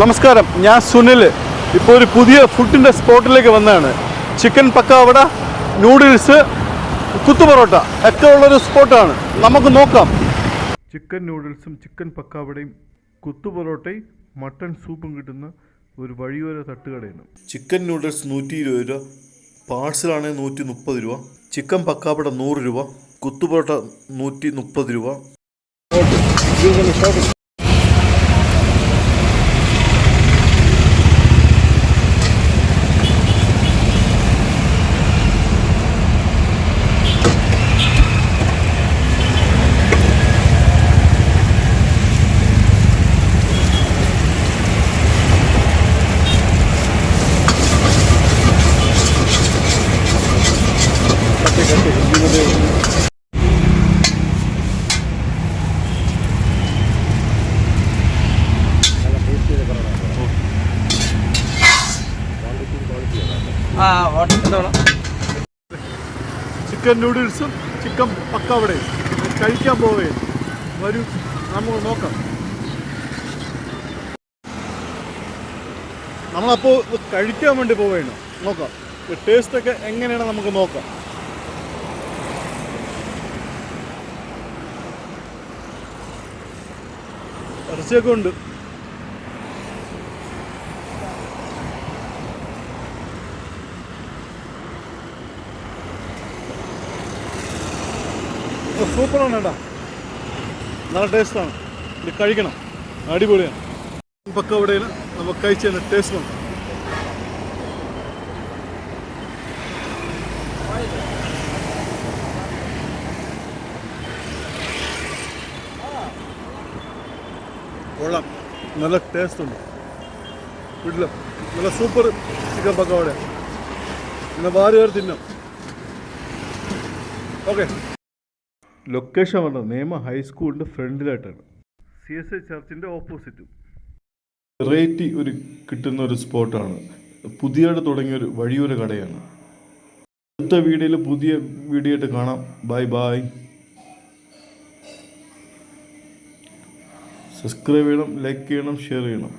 നമസ്കാരം. ഞാൻ സുനിൽ. ഇപ്പോൾ ഒരു പുതിയ ഫുഡിന്റെ സ്പോട്ടിലേക്ക് വന്നതാണ്. ചിക്കൻ പക്കാവട നൂഡിൽസ് കുത്തുപൊറോട്ട ഒക്കെ ഉള്ളൊരു സ്പോട്ടാണ്. നമുക്ക് നോക്കാം. ചിക്കൻ നൂഡിൽസും ചിക്കൻ പക്കാവടയും കുത്തുപൊറോട്ടയും മട്ടൺ സൂപ്പും കിട്ടുന്ന ഒരു വഴിയോര തട്ടുകടയാണ്. ചിക്കൻ നൂഡിൽസ് നൂറ്റി ഇരുപത് രൂപ പാഴ്സലാണെങ്കിൽ നൂറ്റി മുപ്പത് രൂപ ചിക്കൻ പക്കാവട നൂറ് രൂപ കുത്തുപൊറോട്ട നൂറ്റി മുപ്പത് രൂപ. ചിക്കൻ നൂഡിൽസും ചിക്കൻ പക്കാവടയും. കഴിക്കാൻ പോവേ. വരൂ നമുക്ക് നോക്കാം. നമ്മളപ്പോൾ കഴിക്കാൻ വേണ്ടി പോവുകയാണ് നോക്കാം. ടേസ്റ്റ് ഒക്കെ എങ്ങനെയാണ് നമുക്ക് നോക്കാം. ഇറച്ചിയൊക്കെ ഉണ്ട്. സൂപ്പറാണ് കേട്ടാ നല്ല ടേസ്റ്റാണ് ഇത് കഴിക്കണം. അടിപൊളിയാണ്. പക്കവടയിൽ നമുക്ക് കഴിച്ചതിന് ടേസ്റ്റ് ഉണ്ട്. കൊള്ളാം. നല്ല ടേസ്റ്റ് ഉണ്ട്. വീട്ടിലും നല്ല സൂപ്പർ ചിക്കൻ പക്കോടെ പിന്നെ വാരി വേറെ തിന്നാം. ഓക്കെ ലൊക്കേഷൻ പറഞ്ഞത് നേമ ഹൈസ്കൂളിന്റെ ഫ്രണ്ടിലായിട്ടാണ്. സി എസ് ഐ ചർച്ചിന്റെ ഓപ്പോസിറ്റും വെറൈറ്റി ഒരു കിട്ടുന്ന ഒരു സ്പോട്ടാണ് പുതിയതായിട്ട് തുടങ്ങിയ ഒരു വഴിയൊരു കടയാണ്. അടുത്ത വീഡിയോയിൽ പുതിയ വീഡിയോ ആയിട്ട് കാണാം. ബൈ ബൈ സബ്സ്ക്രൈബ് ചെയ്യണം ലൈക്ക് ചെയ്യണം ഷെയർ ചെയ്യണം.